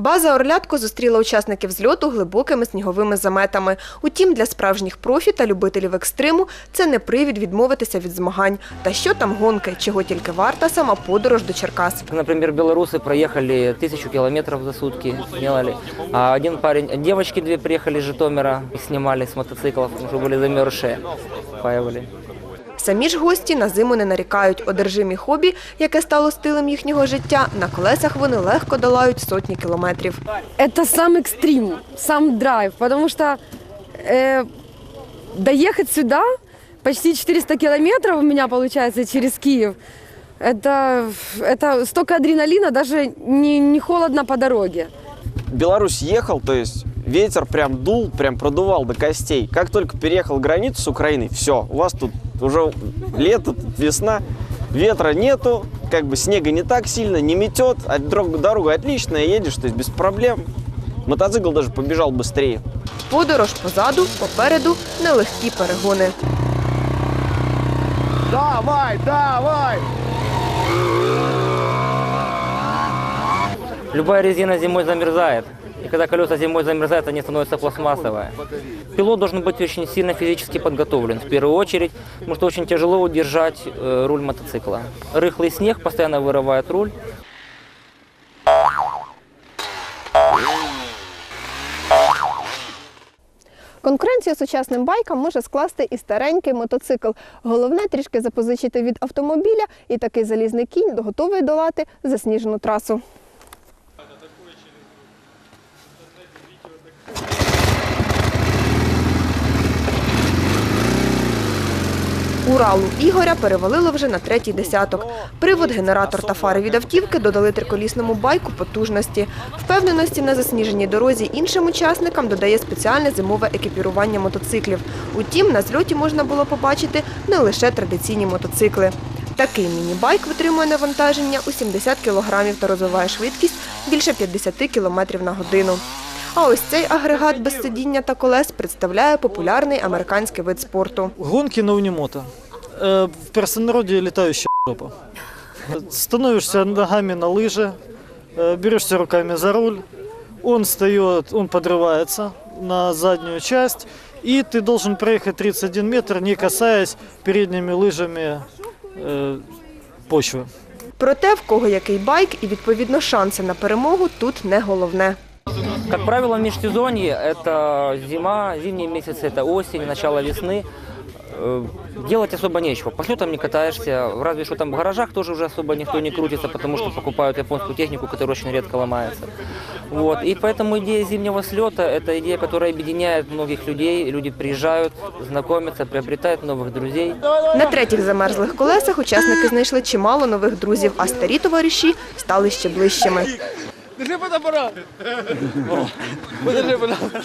База Орлятко зустріла учасників зльоту глибокими сніговими заметами. Утім, для справжніх профі та любителів екстриму це не привід відмовитися від змагань. Та що там гонки, чого тільки варта сама подорож до Черкас. Например, белорусы проехали тысячу километров за сутки, сделали. А один парень, девочки две приехали из Житомира и снимали с мотоциклов, уже были замерзшие, паивали. Самі ж гості на зиму не нарікають. Одержимі хобі, яке стало стилем їхнього життя, на колесах вони легко долають сотні кілометрів. это сам экстрим, сам драйв, потому что э, доехать сюда почти 400 километров у меня получается через Киев. Это, это столько адреналина, даже не, не холодно по дороге. Беларусь ехал, то есть ветер прям дул, прям продувал до костей. Как только переехал границу с Украиной, все, у вас тут уже лето, тут весна, ветра нету, как бы снега не так сильно, не метет, а дорога, дорога отличная, едешь, то есть без проблем. Мотоцикл даже побежал быстрее. Подорож позаду, попереду нелегкі перегони. Давай, давай! Любая резина зимой замерзает. И когда колеса зимой замерзают, они становятся пластмассовые. Пилот должен быть очень сильно физически подготовлен, в первую очередь, потому что очень тяжело удержать э, руль мотоцикла. Рыхлый снег постоянно вырывает руль. Конкуренцію сучасним байкам може скласти і старенький мотоцикл. Головне трішки запозичити від автомобіля, і такий залізний кінь готовий долати засніжену трасу. Уралу Ігоря перевалило вже на третій десяток. Привод, генератор та фари від автівки додали триколісному байку потужності. Впевненості на засніженій дорозі іншим учасникам додає спеціальне зимове екіпірування мотоциклів. Утім, на зльоті можна було побачити не лише традиційні мотоцикли. Такий міні-байк витримує навантаження у 70 кілограмів та розвиває швидкість більше 50 кілометрів на годину. А ось цей агрегат без сидіння та колес представляє популярний американський вид спорту. Гонки на унимото. Э, В простонародье летающая жопа. Становишься ногами на лыжи, э, берешься руками за руль, он встает, он подрывается на заднюю часть, и ты должен проехать 31 метр, не касаясь передними лыжами э, почвы. Проте в кого який байк і відповідно шанси на перемогу тут не головне. Как правило, в межсезонье это зима, зимние месяцы это осень, начало весны. Э, Делать особо нечего. По слетам не катаешься, разве что там в гаражах тоже уже особо никто не крутится, потому что покупают японскую технику, которая очень редко ломается. Вот. И поэтому идея зимнего слета – это идея, которая объединяет многих людей. Люди приезжают, знакомятся, приобретают новых друзей. На третіх замерзлих колесах учасники знайшли чимало нових друзів, а старі товариші стали ще ближчими. Держи фотоапарат! Подержи, пожалуйста.